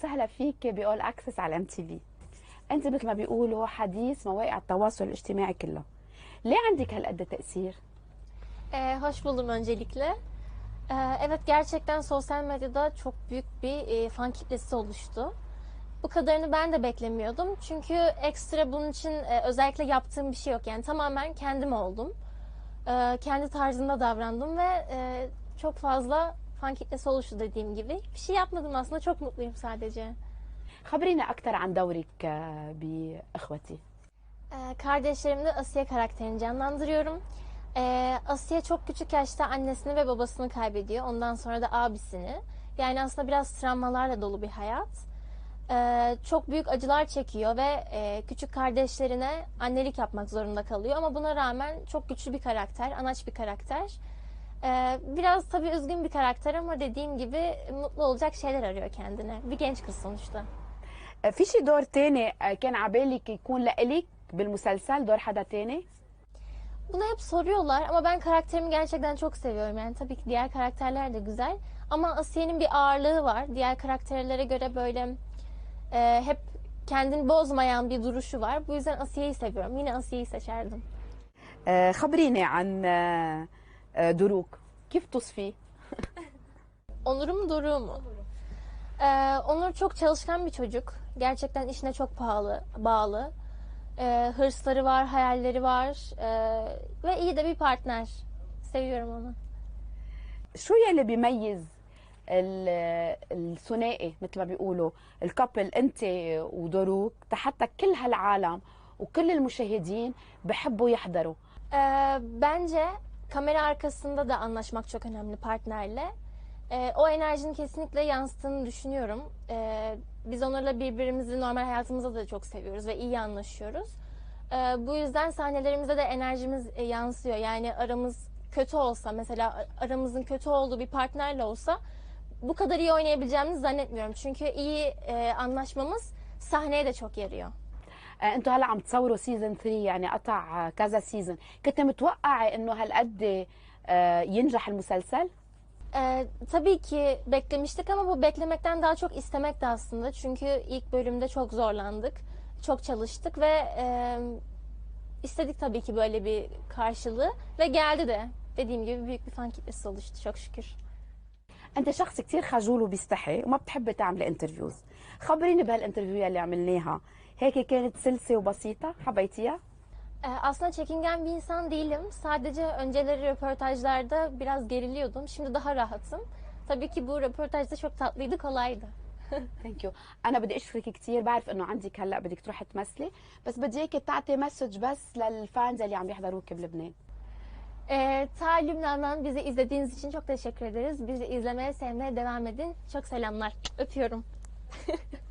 وسهلا فيك بأول أكسس على ام تي في أنت مثل ما بيقولوا حديث مواقع التواصل الاجتماعي كله ليه عندك هالقد تأثير؟ Ee, hoş buldum öncelikle. Ee, evet gerçekten sosyal medyada çok büyük bir e, fan kitlesi oluştu. Bu kadarını ben de beklemiyordum. Çünkü ekstra bunun için e, özellikle yaptığım bir şey yok. Yani tamamen kendim oldum. Ee, kendi tarzımda davrandım ve e, çok fazla fan kitlesi oluştu dediğim gibi. Bir şey yapmadım aslında çok mutluyum sadece. خبرينا أكثر عن دورك آه، بإخوتي Ee, kardeşlerimde Asiye karakterini canlandırıyorum. Ee, Asiye çok küçük yaşta annesini ve babasını kaybediyor. Ondan sonra da abisini. Yani aslında biraz travmalarla dolu bir hayat. Ee, çok büyük acılar çekiyor ve e, küçük kardeşlerine annelik yapmak zorunda kalıyor. Ama buna rağmen çok güçlü bir karakter, anaç bir karakter. Ee, biraz tabii üzgün bir karakter ama dediğim gibi mutlu olacak şeyler arıyor kendine. Bir genç kız sonuçta. آه، في شي دور تاني آه، كان عبالك يكون لإلك بالمسلسل دور حدا تاني؟ Bunu hep soruyorlar ama ben karakterimi gerçekten çok seviyorum. Yani tabii ki diğer karakterler de güzel. Ama Asiye'nin bir ağırlığı var. Diğer karakterlere göre böyle e, hep kendini bozmayan bir duruşu var. Bu yüzden Asiye'yi seviyorum. Yine Asiye'yi seçerdim. آه، خبريني عن آه، آه، دروك كيف تصفيه؟ Onur'u mu Doruk'u mu? Ee, Onur çok çalışkan bir çocuk. Gerçekten işine çok pahalı, bağlı. Ee, hırsları var, hayalleri var. Ee, ve iyi de bir partner. Seviyorum onu. شو يلي بيميز ال- الثنائي مثل ما بيقولوا الكابل انت ودروك حتى كل هالعالم وكل المشاهدين بحبوا يحضروا Ee, bence kamera arkasında da anlaşmak çok önemli partnerle. Ee, o enerjinin kesinlikle yansıttığını düşünüyorum. Ee, biz onlarla birbirimizi normal hayatımızda da çok seviyoruz ve iyi anlaşıyoruz. Ee, bu yüzden sahnelerimizde de enerjimiz e, yansıyor. Yani aramız kötü olsa mesela aramızın kötü olduğu bir partnerle olsa bu kadar iyi oynayabileceğimizi zannetmiyorum. Çünkü iyi e, anlaşmamız sahneye de çok yarıyor. آه، انتوا هلا عم تصوروا سيزون 3 يعني قطع آه، كذا سيزون كنت متوقعه انه هالقد آه، ينجح المسلسل Ee, tabii ki beklemiştik ama bu beklemekten daha çok istemekti aslında. Çünkü ilk bölümde çok zorlandık, çok çalıştık ve e, istedik tabii ki böyle bir karşılığı ve geldi de. Dediğim gibi büyük bir fan kitlesi oluştu çok şükür. أنت شخص كتير خجول وبيستحي وما بتحبي تعملي انترفيوز خبريني بهالانترفيو اللي عملناها. هيك كانت سلسة وبسيطة. حبيتيها؟ aslında çekingen bir insan değilim. Sadece önceleri röportajlarda biraz geriliyordum. Şimdi daha rahatım. Tabii ki bu röportajda çok tatlıydı, kolaydı. ثانك يو أنا بدي أشكرك كثير بعرف إنه عندك هلأ بدك تروحي تمثلي. بس بدي إياكي تعطي مسج بس للفانز اللي عم يحضروك بلبنان. Ee, ta Lübnan'dan bizi izlediğiniz için çok teşekkür ederiz. Bizi izlemeye, sevmeye devam edin. Çok selamlar. Öpüyorum.